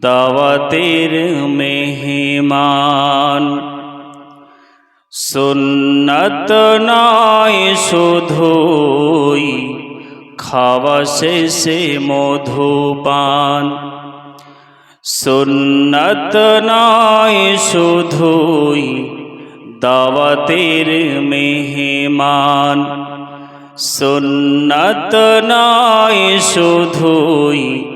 দাওয়াতের মেহমান। সুন্নত নয় শুধুই খাওয়া শেষে মধুপান। সুন্নত নয় শুধুই দাওয়াতের মেহমান। সুন্নত নয় শুধুই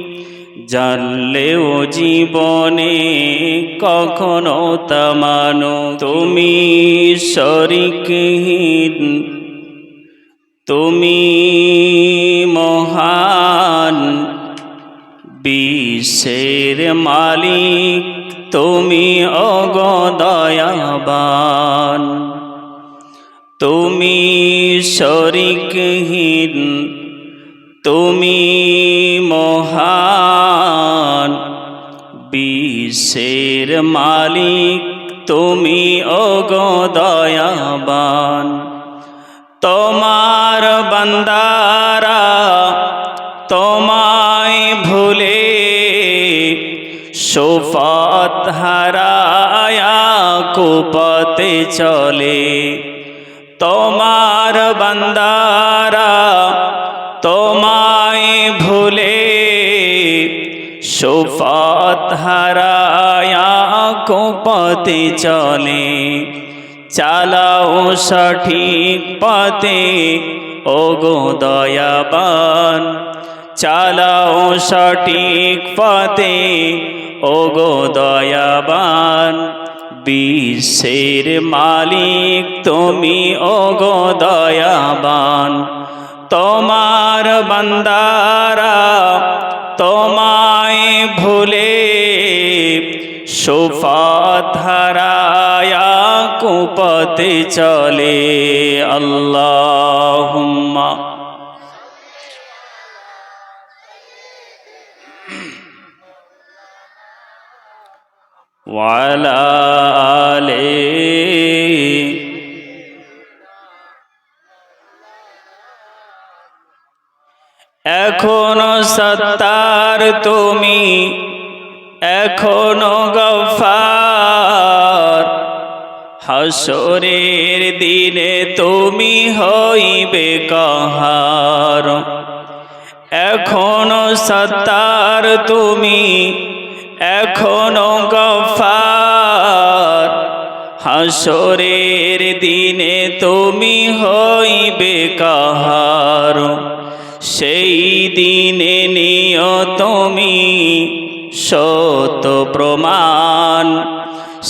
জানলেও জীবনে কখনো তা মানো। তুমি শরিকহীন, তুমি মহান, বিশ্বের মালিক, তুমি অগদয়াবান। তুমি শরিকহীন, তুমি বিশ্বের মালিক, তুমি অগদয়াবান তোমার বান্দারা তোমায় ভুলে সোফাত হারায়া কুপতে চলে। তোমার বান্দারা তোমায় সোফাত হারায়া কুপতে চলে, চালাও সঠিক পথে, ওগো দয়াবান। চালাও সঠিক পথে, ওগো দয়াবান। বিশ্বের মালিক তুমি, ওগো দয়াবান। তোমার বান্দারা সোফাধারায়া কুপতে চলে আল্লাহ ওয়ালালে এখনও সত্তার তুমি এখনও গফার। হাসরের দিনে তুমি হইবে কাহার। এখনও সত্তার তুমি, এখনও গফার। হাসরের দিনে তুমি হইবে কাহার। সেই সত প্রমাণ।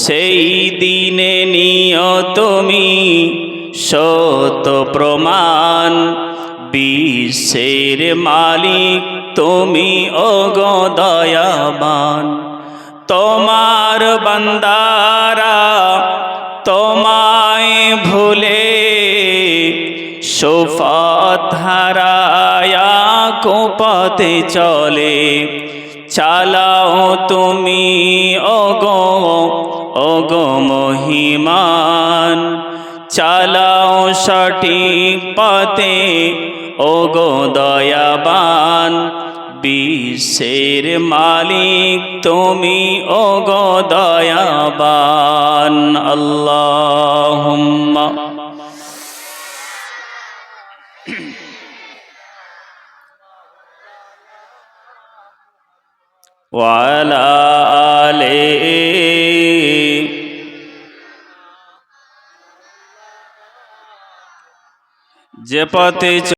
সেই দিনে নিয় তুমি সত প্রমাণ। বিশ্বের মালিক তুমি অগদয়াবান তোমার বান্দারা তোমায় ভুলে সোফাত হারায়া কোপতে চলে। চালাও তুমি অগ অগ মহিমান। চালাও সঠিক পথে, ওগো দয়াবান। বিশ্বের মালিক তুমি, ওগো দয়াবান। আল্লাহুম্মা। وعلى آله যে পথে